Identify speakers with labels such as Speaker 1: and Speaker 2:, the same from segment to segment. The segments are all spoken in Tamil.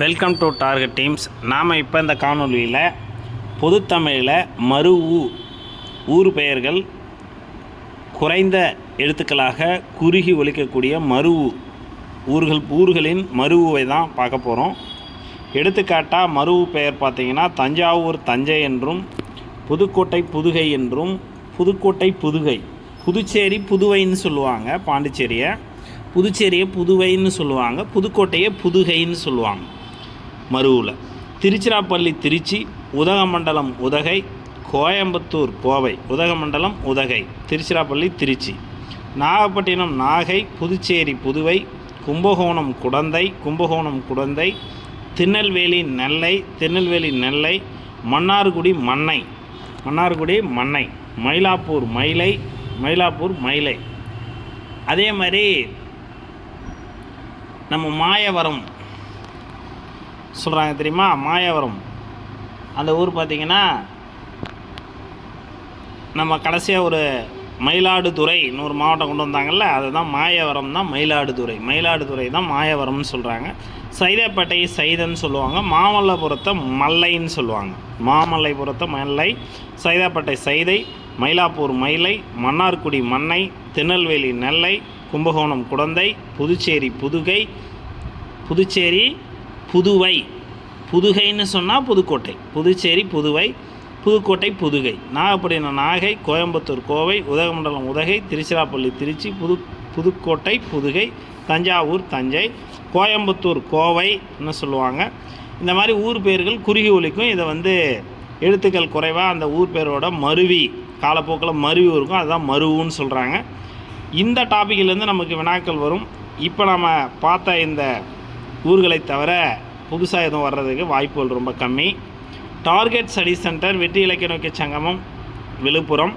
Speaker 1: வெல்கம் டு டார்கெட் டீம்ஸ் நாம் இப்போ இந்த காணொலியில் பொதுத்தமிழில் மறு ஊ ஊர் பெயர்கள் குறைந்த எழுத்துக்களாக குறுகி ஒழிக்கக்கூடிய மறு ஊ ஊர்கள் ஊர்களின் மருவுவை தான் பார்க்க போகிறோம் எடுத்துக்காட்டாக மருவு பெயர் பார்த்திங்கன்னா தஞ்சாவூர் தஞ்சை என்றும் புதுக்கோட்டை புதுகை என்றும் புதுக்கோட்டை புதுகை புதுச்சேரி புதுவைன்னு சொல்லுவாங்க பாண்டிச்சேரியை. புதுச்சேரியை புதுவைன்னு சொல்லுவாங்க புதுக்கோட்டையை புதுகைன்னு சொல்லுவாங்க. மருவில் திருச்சிராப்பள்ளி திருச்சி உதகமண்டலம் உதகை கோயம்புத்தூர் கோவை உதகமண்டலம் உதகை திருச்சிராப்பள்ளி திருச்சி. நாகப்பட்டினம் நாகை புதுச்சேரி புதுவை கும்பகோணம் குடந்தை கும்பகோணம் குடந்தை திருநெல்வேலி நெல்லை திருநெல்வேலி நெல்லை மன்னார்குடி மன்னை மன்னார்குடி மன்னை மயிலாப்பூர் மயிலை மயிலாப்பூர் மயிலை. அதே மாதிரி நம்ம மாயவரம் சொல்கிறாங்க தெரியுமா? மாயவரம். அந்த ஊர் பார்த்திங்கன்னா நம்ம கடைசியாக ஒரு மயிலாடுதுறை இன்னொரு மாவட்டம் கொண்டு வந்தாங்கல்ல அதுதான் மாயவரம் தான் மயிலாடுதுறை. மயிலாடுதுறை தான் மாயவரம்னு சொல்கிறாங்க சைதாப்பேட்டை சைதன்னு சொல்லுவாங்க. மாமல்லபுரத்தை மல்லைன்னு சொல்லுவாங்க. மாமல்லைபுரத்தை மல்லை சைதாப்பேட்டை சைதை மயிலாப்பூர் மயிலை மன்னார்குடி மன்னை திருநெல்வேலி நெல்லை கும்பகோணம் குடந்தை புதுச்சேரி புதுகை புதுச்சேரி புதுவை. புதுகைன்னு சொன்னால் புதுக்கோட்டை. புதுச்சேரி புதுவை புதுக்கோட்டை புதுகை. நாகப்பட்டினம் நாகை கோயம்புத்தூர் கோவை உதகமண்டலம் உதகை திருச்சிராப்பள்ளி திருச்சி புது புதுக்கோட்டை புதுகை தஞ்சாவூர் தஞ்சை கோயம்புத்தூர் கோவைன்னு சொல்லுவாங்க. இந்த மாதிரி ஊர் பேர்கள் குறுகி ஒலிக்கும். இதை வந்து எழுத்துக்கள் குறைவாக அந்த ஊர் பேரோட மருவி காலப்போக்கில் மருவி இருக்கும். அதுதான் மருவுன்னு சொல்கிறாங்க இந்த டாப்பிக்கிலேருந்து நமக்கு வினாக்கள் வரும். இப்போ நம்ம பார்த்த இந்த ஊர்களை தவிர புதுசாக எதுவும் வர்றதுக்கு வாய்ப்புகள் ரொம்ப கம்மி. டார்கெட் ஸ்டடி சென்டர் வெற்றி இலக்கிய நோக்கிய சங்கமம் விழுப்புரம்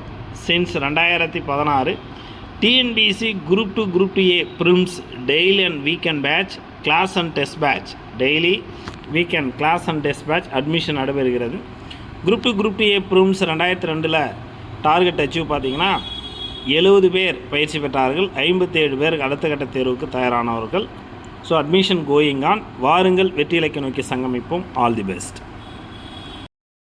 Speaker 1: சின்ஸ் ரெண்டாயிரத்தி பதினாறு. TNPSC group two group two A prelims daily and weekend batch class and test batch daily weekend class and test batch admission நடைபெறுகிறது. Group two group two A prelims ரெண்டாயிரத்தி ரெண்டில் டார்கெட் அச்சீவ் பார்த்தீங்கன்னா எழுபது பேர் பயிற்சி பெற்றார்கள். ஐம்பத்தேழு பேர் அடுத்த கட்ட தேர்வுக்கு தயாரானவர்கள். ஸோ அட்மிஷன் கோயிங் ஆன் வாருங்கள் வெற்றி இலக்கிய நோக்கி சங்கமிப்போம். All the best